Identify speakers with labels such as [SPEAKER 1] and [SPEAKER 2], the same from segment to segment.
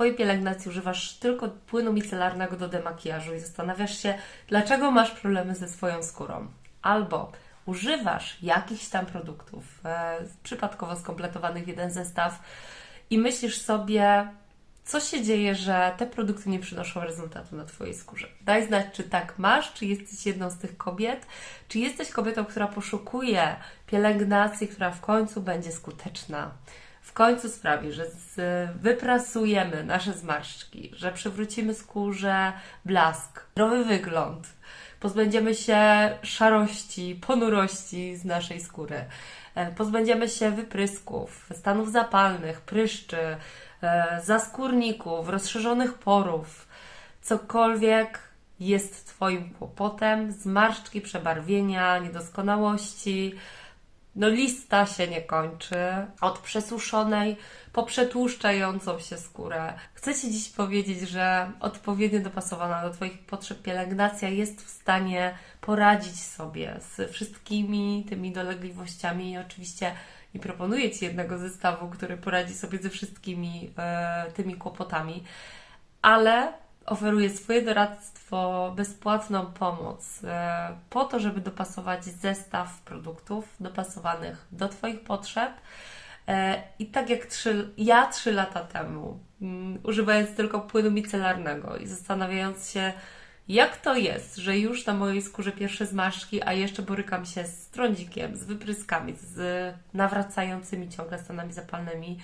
[SPEAKER 1] swojej pielęgnacji używasz tylko płynu micelarnego do demakijażu i zastanawiasz się, dlaczego masz problemy ze swoją skórą. Albo używasz jakichś tam produktów e, przypadkowo skompletowanych w jeden zestaw i myślisz sobie, co się dzieje, że te produkty nie przynoszą rezultatu na Twojej skórze. Daj znać, czy tak masz, czy jesteś jedną z tych kobiet, czy jesteś kobietą, która poszukuje pielęgnacji, która w końcu będzie skuteczna. W końcu sprawi, że z, wyprasujemy nasze zmarszczki, że przywrócimy skórze blask, zdrowy wygląd, pozbędziemy się szarości, ponurości z naszej skóry, e, pozbędziemy się wyprysków, stanów zapalnych, pryszczy, e, zaskórników, rozszerzonych porów, cokolwiek jest Twoim kłopotem, zmarszczki, przebarwienia, niedoskonałości. No lista się nie kończy. Od przesuszonej po przetłuszczającą się skórę. Chcę Ci dziś powiedzieć, że odpowiednio dopasowana do Twoich potrzeb pielęgnacja jest w stanie poradzić sobie z wszystkimi tymi dolegliwościami i oczywiście nie proponuję Ci jednego zestawu, który poradzi sobie ze wszystkimi e, tymi kłopotami, ale oferuję swoje doradztwo, bezpłatną pomoc e, po to, żeby dopasować zestaw produktów dopasowanych do Twoich potrzeb. E, I tak jak trzy, ja trzy lata temu, mm, używając tylko płynu micelarnego i zastanawiając się, jak to jest, że już na mojej skórze pierwsze zmarszczki, a jeszcze borykam się z trądzikiem, z wypryskami, z nawracającymi ciągle stanami zapalnymi,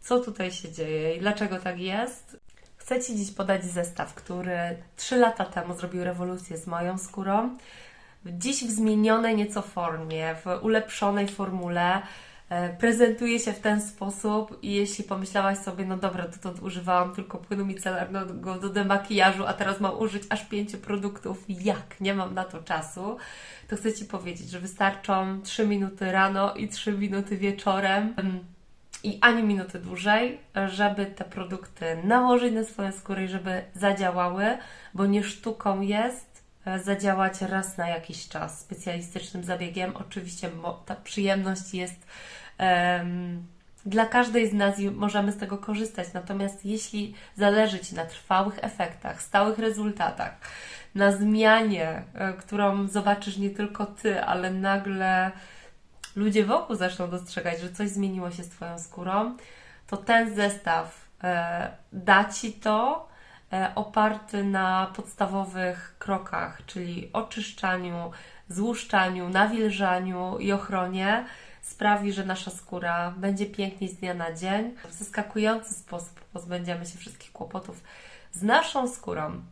[SPEAKER 1] co tutaj się dzieje i dlaczego tak jest? Chcę Ci dziś podać zestaw, który 3 lata temu zrobił rewolucję z moją skórą. Dziś w zmienionej nieco formie, w ulepszonej formule e, prezentuje się w ten sposób i jeśli pomyślałaś sobie, no dobra, dotąd używałam tylko płynu micelarnego do demakijażu, a teraz mam użyć aż pięciu produktów, jak? Nie mam na to czasu, to chcę Ci powiedzieć, że wystarczą 3 minuty rano i 3 minuty wieczorem i ani minuty dłużej, żeby te produkty nałożyć na swoją skórę i żeby zadziałały, bo nie sztuką jest e, zadziałać raz na jakiś czas specjalistycznym zabiegiem. Oczywiście ta przyjemność jest um, dla każdej z nas możemy z tego korzystać. Natomiast jeśli zależy Ci na trwałych efektach, stałych rezultatach, na zmianie, e, którą zobaczysz nie tylko Ty, ale nagle ludzie wokół zaczną dostrzegać, że coś zmieniło się z Twoją skórą, to ten zestaw e, da Ci to e, oparty na podstawowych krokach, czyli oczyszczaniu, złuszczaniu, nawilżaniu i ochronie sprawi, że nasza skóra będzie piękniej z dnia na dzień. W zaskakujący sposób pozbędziemy się wszystkich kłopotów z naszą skórą.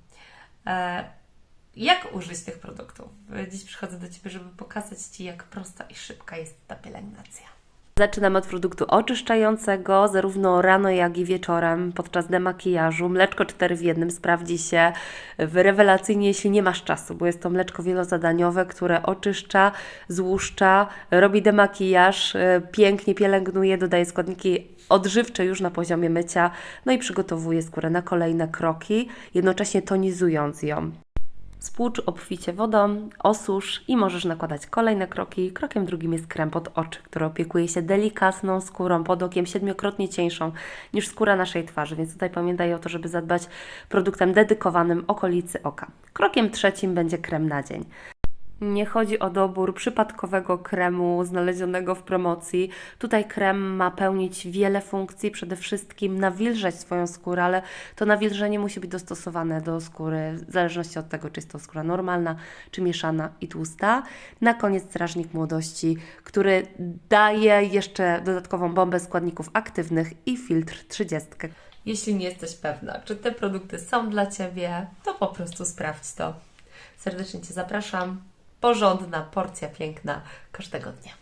[SPEAKER 1] E, jak użyć tych produktów? Dziś przychodzę do Ciebie, żeby pokazać Ci, jak prosta i szybka jest ta pielęgnacja. Zaczynam od produktu oczyszczającego, zarówno rano, jak i wieczorem podczas demakijażu. Mleczko 4 w jednym sprawdzi się rewelacyjnie, jeśli nie masz czasu, bo jest to mleczko wielozadaniowe, które oczyszcza, złuszcza, robi demakijaż, e, pięknie pielęgnuje, dodaje składniki odżywcze już na poziomie mycia, no i przygotowuje skórę na kolejne kroki, jednocześnie tonizując ją. Spłucz obficie wodą, osusz i możesz nakładać kolejne kroki. Krokiem drugim jest krem pod oczy, który opiekuje się delikatną skórą pod okiem, siedmiokrotnie cieńszą niż skóra naszej twarzy, więc tutaj pamiętaj o to, żeby zadbać produktem dedykowanym okolicy oka. Krokiem trzecim będzie krem na dzień. Nie chodzi o dobór przypadkowego kremu znalezionego w promocji. Tutaj krem ma pełnić wiele funkcji, przede wszystkim nawilżać swoją skórę, ale to nawilżenie musi być dostosowane do skóry, w zależności od tego, czy jest to skóra normalna, czy mieszana i tłusta. Na koniec strażnik młodości, który daje jeszcze dodatkową bombę składników aktywnych i filtr 30. Jeśli nie jesteś pewna, czy te produkty są dla Ciebie, to po prostu sprawdź to. Serdecznie Cię zapraszam porządna porcja piękna każdego dnia.